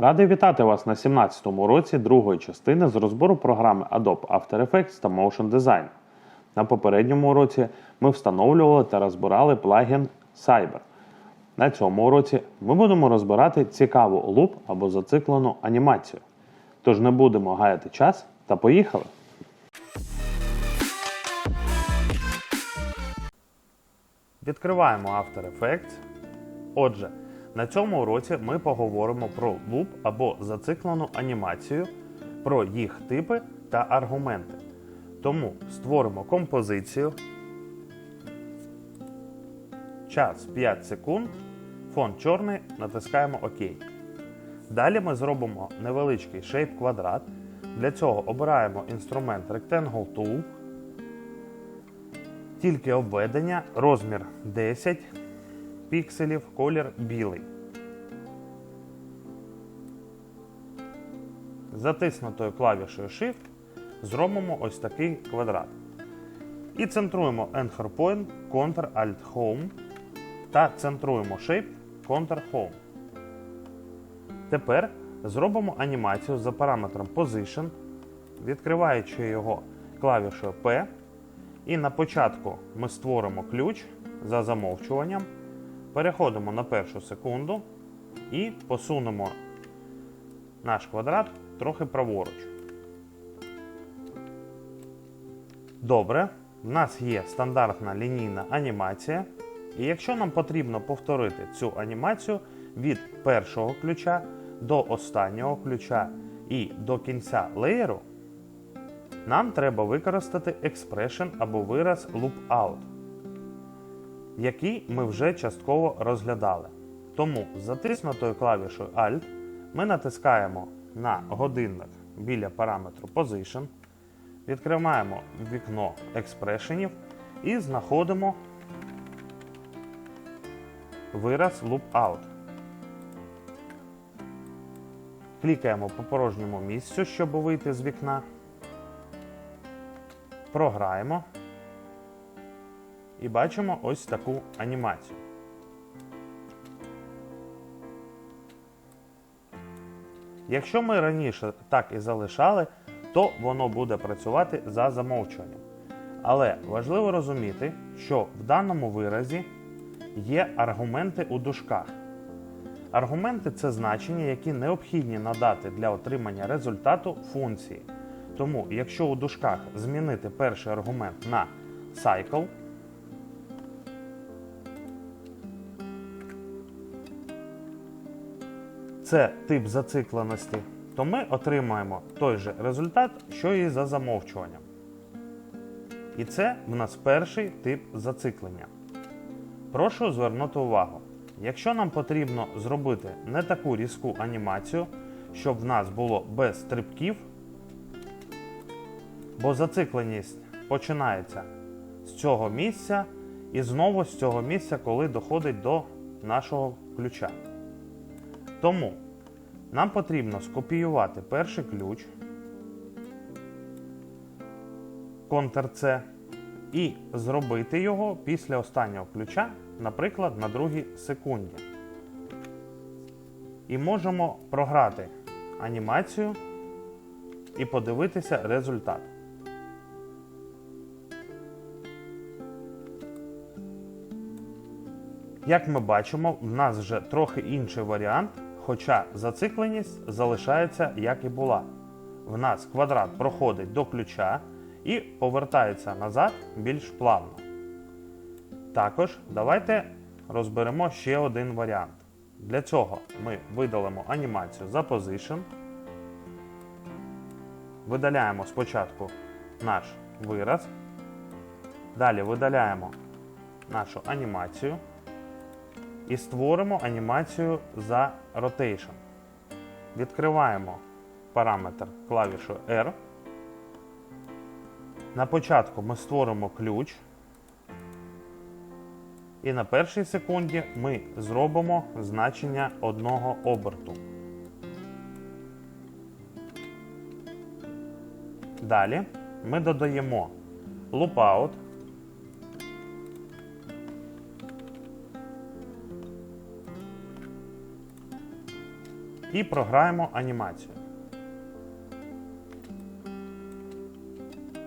Радий вітати вас на 17-му році другої частини з розбору програми Adobe After Effects та Motion Design. На попередньому уроці ми встановлювали та розбирали плагін Cyber. На цьому уроці ми будемо розбирати цікаву луп або зациклену анімацію. Тож не будемо гаяти час та поїхали! Відкриваємо After Effects. Отже, на цьому уроці ми поговоримо про луп або зациклену анімацію, про їх типи та аргументи. Тому створимо композицію. Час 5 секунд. Фон чорний, натискаємо ОК. Далі ми зробимо невеличкий shape квадрат. Для цього обираємо інструмент Rectangle Tool. Тільки обведення, розмір 10 пікселів, колір білий. Затиснутою клавішою Shift зробимо ось такий квадрат. І центруємо Anchor Point, Ctrl Alt Home та центруємо Shape Ctrl Home. Тепер зробимо анімацію за параметром Position, відкриваючи його клавішою P. І на початку ми створимо ключ за замовчуванням. Переходимо на першу секунду і посунемо наш квадрат трохи праворуч. Добре, в нас є стандартна лінійна анімація. І якщо нам потрібно повторити цю анімацію від першого ключа до останнього ключа і до кінця леєру, нам треба використати expression або вираз loop-out, який ми вже частково розглядали. Тому з затиснутою клавішою Alt ми натискаємо на годинник біля параметру Position, відкриваємо вікно експрешенів і знаходимо вираз loop-out. Клікаємо по порожньому місцю, щоб вийти з вікна. Програємо і бачимо ось таку анімацію. Якщо ми раніше так і залишали, то воно буде працювати за замовчуванням. Але важливо розуміти, що в даному виразі є аргументи у дужках. Аргументи це значення, які необхідні надати для отримання результату функції. Тому, якщо у дужках змінити перший аргумент на cycle, це тип зацикленості, то ми отримаємо той же результат, що і за замовчуванням. І це в нас перший тип зациклення. Прошу звернути увагу. Якщо нам потрібно зробити не таку різку анімацію, щоб в нас було без стрибків, бо зацикленість починається з цього місця і знову з цього місця, коли доходить до нашого ключа. Тому нам потрібно скопіювати перший ключ, Ctrl-C, і зробити його після останнього ключа, наприклад, на другій секунді. І можемо програти анімацію і подивитися результат. Як ми бачимо, в нас вже трохи інший варіант, хоча зацикленість залишається як і була. В нас квадрат проходить до ключа і повертається назад більш плавно. Також давайте розберемо ще один варіант. Для цього ми видалимо анімацію за Position. Видаляємо спочатку наш вираз. Далі видаляємо нашу анімацію і створимо анімацію за Rotation. Відкриваємо параметр клавішою R. На початку ми створимо ключ. І на першій секунді ми зробимо значення одного оберту. Далі ми додаємо loopout і програємо анімацію.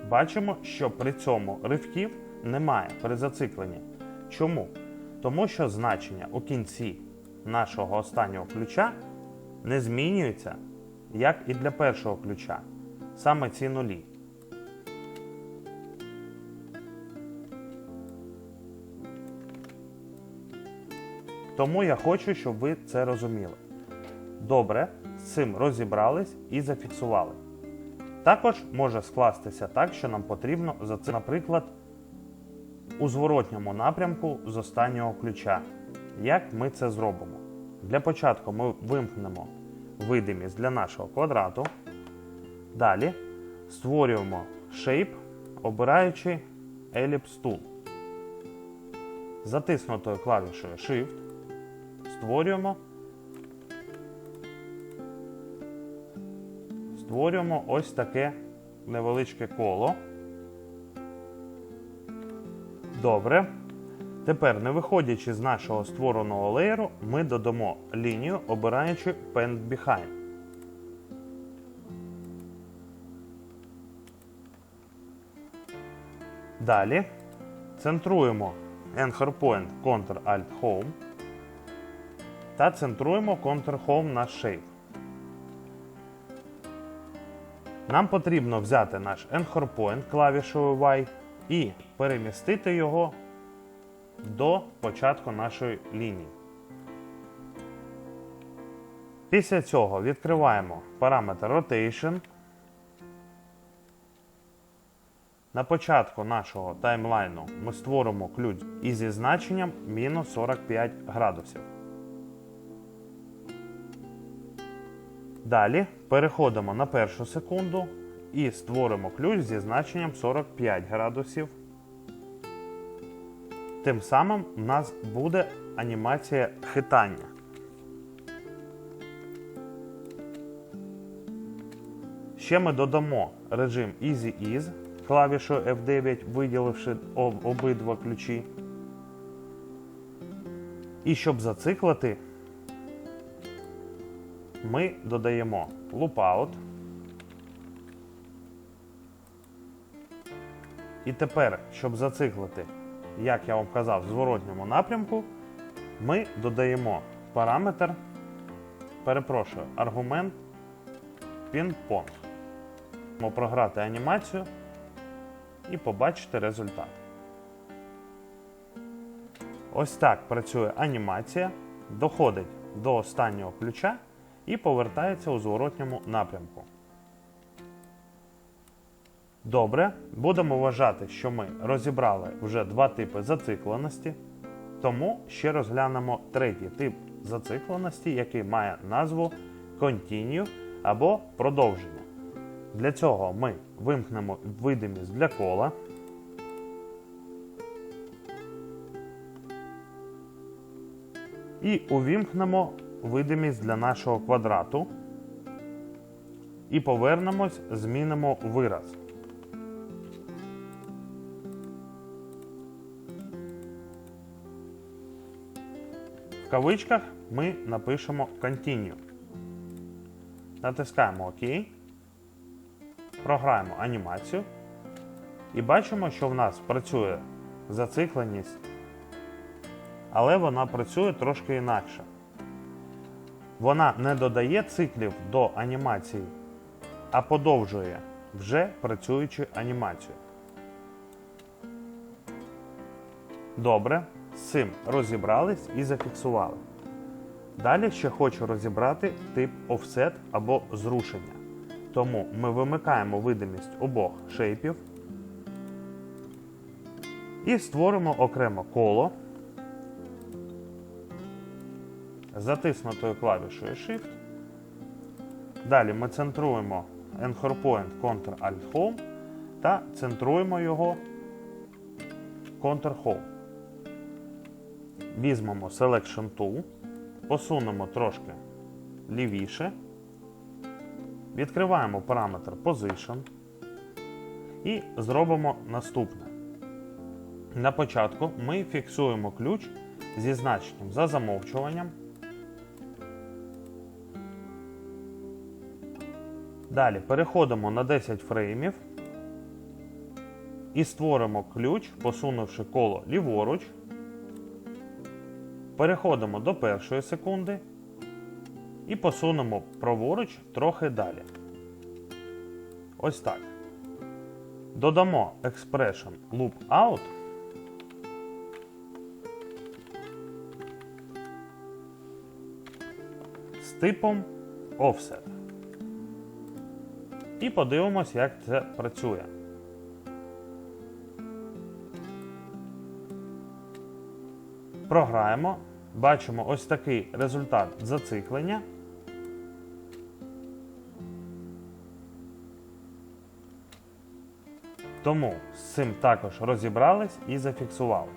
Бачимо, що при цьому ривків немає при зацикленні. Чому? Тому що значення у кінці нашого останнього ключа не змінюється, як і для першого ключа. Саме ці нулі. Тому я хочу, щоб ви це розуміли. Добре, з цим розібрались і зафіксували. Також може скластися так, що нам потрібно за це, наприклад, у зворотньому напрямку з останнього ключа. Як ми це зробимо? Для початку ми вимкнемо видимість для нашого квадрату. Далі створюємо shape, обираючи Ellipse Tool. Затиснутою клавішою Shift створюємо. Створюємо ось таке невеличке коло. Добре. Тепер, не виходячи з нашого створеного леєру, ми додамо лінію, обираючи Paint Behind. Далі центруємо Anchor Point Ctrl-Alt-Home та центруємо Ctrl-Home на Shape. Нам потрібно взяти наш Anchor Point клавішою Y і перемістити його до початку нашої лінії. Після цього відкриваємо параметр Rotation. На початку нашого таймлайну ми створимо ключ із значенням мінус 45 градусів. Далі переходимо на першу секунду і створимо ключ зі значенням 45 градусів. Тим самим у нас буде анімація хитання. Ще ми додамо режим Easy Ease клавішою F9, виділивши обидва ключі. І щоб зациклити, ми додаємо Loopout. І тепер, щоб зациклити, як я вам казав, в зворотньому напрямку, ми додаємо параметр, перепрошую, аргумент пінг-понг. Можемо програти анімацію і побачити результат. Ось так працює анімація, доходить до останнього ключа і повертається у зворотньому напрямку. Добре, будемо вважати, що ми розібрали вже два типи зацикленості, тому ще розглянемо третій тип зацикленості, який має назву Continue або продовження. Для цього ми вимкнемо видимість для кола. І увімкнемо видимість для нашого квадрату. І повернемось, змінимо вираз. В кавичках ми напишемо Continue. Натискаємо ОК. Програємо анімацію. І бачимо, що в нас працює зацикленість, але вона працює трошки інакше. Вона не додає циклів до анімації, а подовжує вже працюючу анімацію. Добре, з цим розібрались і зафіксували. Далі ще хочу розібрати тип offset або зрушення. Тому ми вимикаємо видимість обох шейпів і створимо окремо коло затиснутою клавішою Shift. Далі ми центруємо Anchor Point Ctrl-Alt-Home та центруємо його Ctrl-Home. Візьмемо Selection Tool, посунемо трошки лівіше, відкриваємо параметр Position і зробимо наступне. На початку ми фіксуємо ключ зі значенням за замовчуванням Далі переходимо на 10 фреймів і створимо ключ, посунувши коло ліворуч. Переходимо до першої секунди і посунемо праворуч трохи далі. Ось так. Додамо expression loop out. з типом offset. І подивимось, як це працює. Програємо. Бачимо ось такий результат зациклення. Тому з цим також розібрались і зафіксували.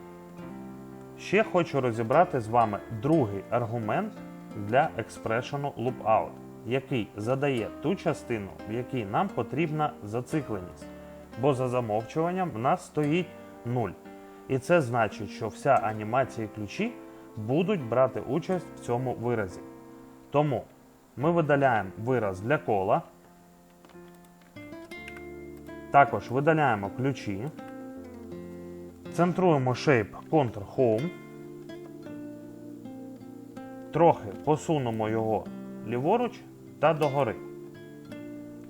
Ще хочу розібрати з вами другий аргумент для експрешену loopout, який задає ту частину, в якій нам потрібна зацикленість. Бо за замовчуванням в нас стоїть 0. І це значить, що вся анімація ключі будуть брати участь в цьому виразі. Тому ми видаляємо вираз для кола. Також видаляємо ключі. Центруємо shape Ctrl Home. Трохи посунемо його ліворуч та догори.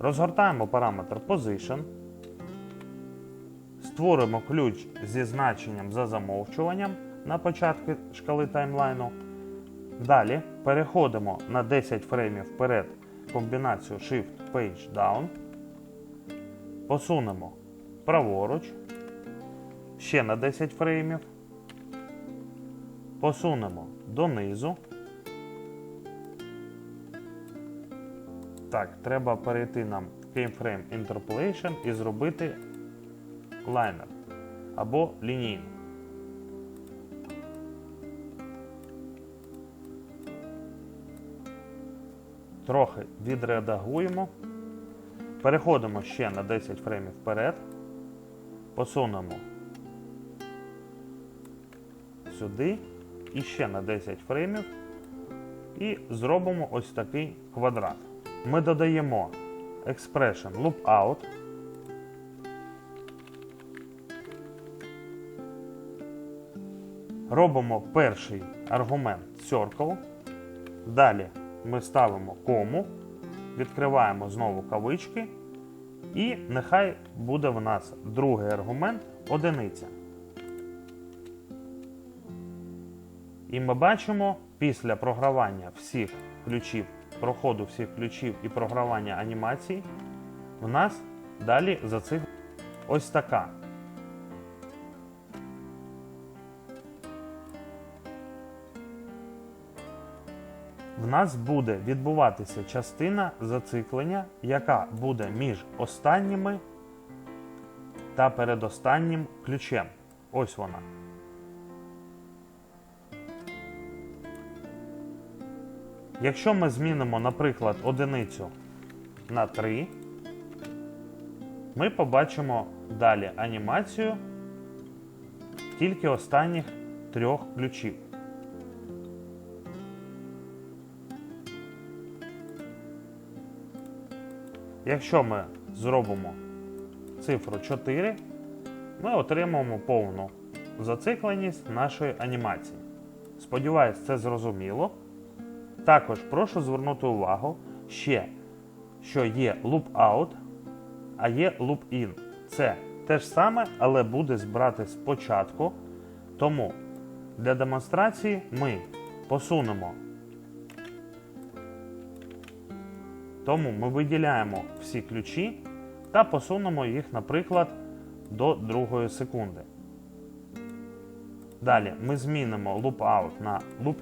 Розгортаємо параметр Position. Створимо ключ зі значенням за замовчуванням на початку шкали таймлайну. Далі переходимо на 10 фреймів вперед комбінацію Shift Page Down. Посунемо праворуч. Ще на 10 фреймів. Посунемо донизу. Так, треба перейти нам в Keyframe Interpolation і зробити лайнер або лінійну. Трохи відредагуємо. Переходимо ще на 10 фреймів вперед. Посунемо сюди і ще на 10 фреймів. І зробимо ось такий квадрат. Ми додаємо expression loop out. Робимо перший аргумент circle. Далі ми ставимо кому, відкриваємо знову кавички. І нехай буде в нас другий аргумент одиниця. І ми бачимо після програвання всіх ключів, проходу всіх ключів і програвання анімації, в нас далі за цих ось така. В нас буде відбуватися частина зациклення, яка буде між останніми та передостаннім ключем. Ось вона. Якщо ми змінимо, наприклад, одиницю на 3, ми побачимо далі анімацію тільки останніх трьох ключів. Якщо ми зробимо цифру 4, ми отримаємо повну зацикленість нашої анімації. Сподіваюсь, це зрозуміло. Також прошу звернути увагу ще, що є loop out, а є loop in. Це те ж саме, але буде збирати спочатку. Тому для демонстрації ми посунемо. Тому ми виділяємо всі ключі та посунемо їх, наприклад, до другої секунди. Далі ми змінимо loop out на loop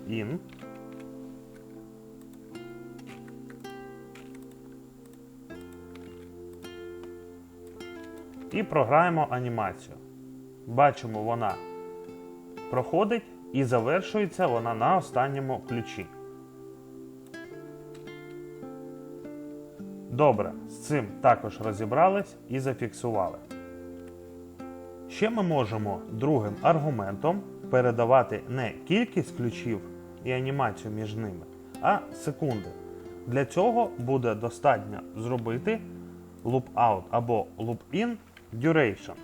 І програємо анімацію. Бачимо, вона проходить і завершується вона на останньому ключі. Добре, з цим також розібрались і зафіксували. Ще ми можемо другим аргументом передавати не кількість ключів і анімацію між ними, а секунди. Для цього буде достатньо зробити loop out або loop in duration.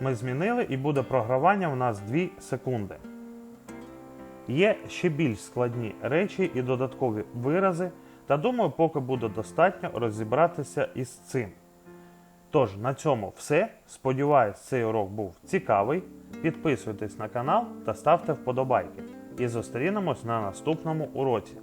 Ми змінили і буде програвання у нас 2 секунди. Є ще більш складні речі і додаткові вирази, та думаю, поки буде достатньо розібратися із цим. Тож, на цьому все. Сподіваюсь, цей урок був цікавий. Підписуйтесь на канал та ставте вподобайки. І зустрінемось на наступному уроці.